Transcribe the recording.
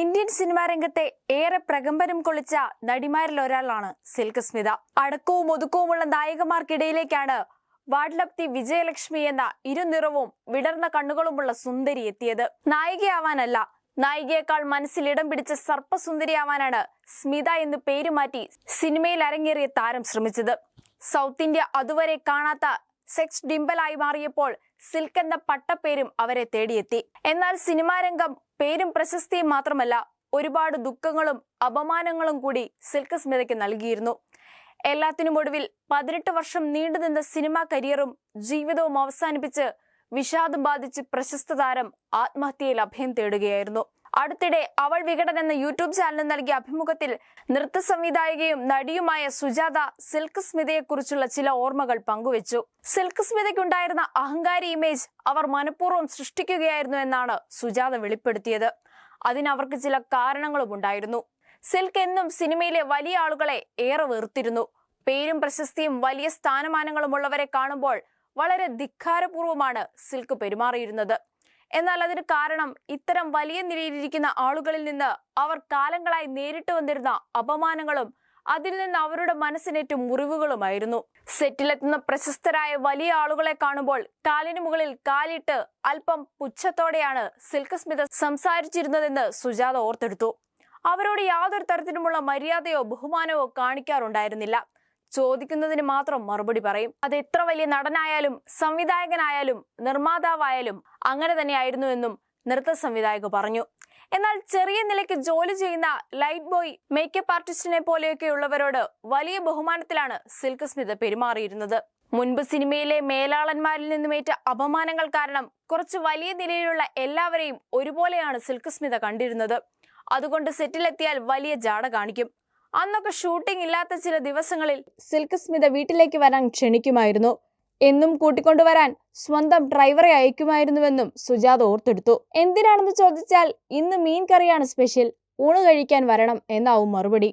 Indian cinema രംഗത്തെ ഏറെ പ്രകമ്പനം കൊള്ളിച്ച നടിമാരിൽ ഒരാളാണ് സിൽക്ക് സ്മിത. അടക്കവും ഒതുക്കവുമുള്ള നായകന്മാർക്കിടയിലേക്കാണ് വാഡ്ലപ്തി വിജയലക്ഷ്മി എന്ന ഇരുനിറവും വിടർന്ന കണ്ണുകളുമുള്ള സുന്ദരി എത്തിയത്. നായികയാവാനല്ല നായികയേക്കാൾ മനസ്സിൽ ഇടം പിടിച്ച സർപ്പസുന്ദരിയാവാനാണ് സ്മിത എന്ന് പേരുമാറ്റി സിനിമയിൽ അരങ്ങേറിയ താരം ശ്രമിച്ചത്. സൗത്ത് ഇന്ത്യ അതുവരെ കാണാത്ത സെക്സ് ഡിംബലായി മാറിയപ്പോൾ സിൽക്ക് എന്ന പട്ടപ്പേരും അവരെ തേടിയെത്തി. എന്നാൽ സിനിമാ രംഗം പേരും പ്രശസ്തിയും മാത്രമല്ല ഒരുപാട് ദുഃഖങ്ങളും അപമാനങ്ങളും കൂടി സിൽക്ക് സ്മിതയ്ക്ക് നൽകിയിരുന്നു. എല്ലാത്തിനും ഒടുവിൽ പതിനെട്ട് വർഷം നീണ്ടുനിന്ന സിനിമാ കരിയറും ജീവിതവും അവസാനിപ്പിച്ച് വിഷാദം ബാധിച്ച് പ്രശസ്ത താരം ആത്മഹത്യയിൽ അഭയം തേടുകയായിരുന്നു. അടുത്തിടെ അവൾ വികടൻ എന്ന യൂട്യൂബ് ചാനലിന് നൽകിയ അഭിമുഖത്തിൽ നൃത്ത സംവിധായികയും നടിയുമായ സുജാത സിൽക്ക് സ്മിതയെക്കുറിച്ചുള്ള ചില ഓർമ്മകൾ പങ്കുവച്ചു. സിൽക്ക് സ്മിതയ്ക്കുണ്ടായിരുന്ന അഹങ്കാരി ഇമേജ് അവർ മനഃപൂർവം സൃഷ്ടിക്കുകയായിരുന്നു എന്നാണ് സുജാത വെളിപ്പെടുത്തിയത്. അതിനവർക്ക് ചില കാരണങ്ങളും ഉണ്ടായിരുന്നു. സിൽക്ക് എന്നും സിനിമയിലെ വലിയ ആളുകളെ ഏറെ വെറുത്തിരുന്നു. പേരും പ്രശസ്തിയും വലിയ സ്ഥാനമാനങ്ങളും ഉള്ളവരെ കാണുമ്പോൾ വളരെ ധിക്കാരപൂർവമാണ് സിൽക്ക് പെരുമാറിയിരുന്നത്. എന്നാൽ അതിന് കാരണം ഇത്തരം വലിയ നിലയിലിരിക്കുന്ന ആളുകളിൽ നിന്ന് അവർ കാലങ്ങളായി നേരിട്ട് വന്നിരുന്ന അപമാനങ്ങളും അതിൽ നിന്ന് അവരുടെ മനസ്സിനേറ്റ മുറിവുകളുമായിരുന്നു. സെറ്റിലെത്തുന്ന പ്രശസ്തരായ വലിയ ആളുകളെ കാണുമ്പോൾ കാലിന് മുകളിൽ കാലിട്ട് അല്പം പുച്ഛത്തോടെയാണ് സിൽക്ക് സ്മിത സംസാരിച്ചിരുന്നതെന്ന് സുജാത ഓർത്തെടുത്തു. അവരോട് യാതൊരു തരത്തിലുമുള്ള മര്യാദയോ ബഹുമാനമോ കാണിക്കാറുണ്ടായിരുന്നില്ല. ചോദിക്കുന്നതിന് മാത്രം മറുപടി പറയും. അത് എത്ര വലിയ നടനായാലും സംവിധായകനായാലും നിർമ്മാതാവായാലും അങ്ങനെ തന്നെയായിരുന്നു എന്നും നൃത്ത സംവിധായക പറഞ്ഞു. എന്നാൽ ചെറിയ നിലയ്ക്ക് ജോലി ചെയ്യുന്ന ലൈറ്റ് ബോയ് മേക്കപ്പ് ആർട്ടിസ്റ്റിനെ പോലെയൊക്കെയുള്ളവരോട് വലിയ ബഹുമാനത്തിലാണ് സിൽക്ക് സ്മിത പെരുമാറിയിരുന്നത്. മുൻപ് സിനിമയിലെ മേലാളന്മാരിൽ നിന്നുമേറ്റ അപമാനങ്ങൾ കാരണം കുറച്ച് വലിയ നിലയിലുള്ള എല്ലാവരെയും ഒരുപോലെയാണ് സിൽക്ക് സ്മിത കണ്ടിരുന്നത്. അതുകൊണ്ട് സെറ്റിലെത്തിയാൽ വലിയ ജാട കാണിക്കും. അന്നൊക്കെ ഷൂട്ടിംഗ് ഇല്ലാത്ത ചില ദിവസങ്ങളിൽ സിൽക്ക് സ്മിത വീട്ടിലേക്ക് വരാൻ ക്ഷണിക്കുമായിരുന്നു. എന്നും കൂട്ടിക്കൊണ്ടുവരാൻ സ്വന്തം ഡ്രൈവറെ അയക്കുമായിരുന്നുവെന്നും സുജാത ഓർത്തെടുത്തു. എന്തിനാണെന്ന് ചോദിച്ചാൽ ഇന്ന് മീൻ കറിയാണ് സ്പെഷ്യൽ ഊണ് കഴിക്കാൻ വരണം എന്നാവും മറുപടി.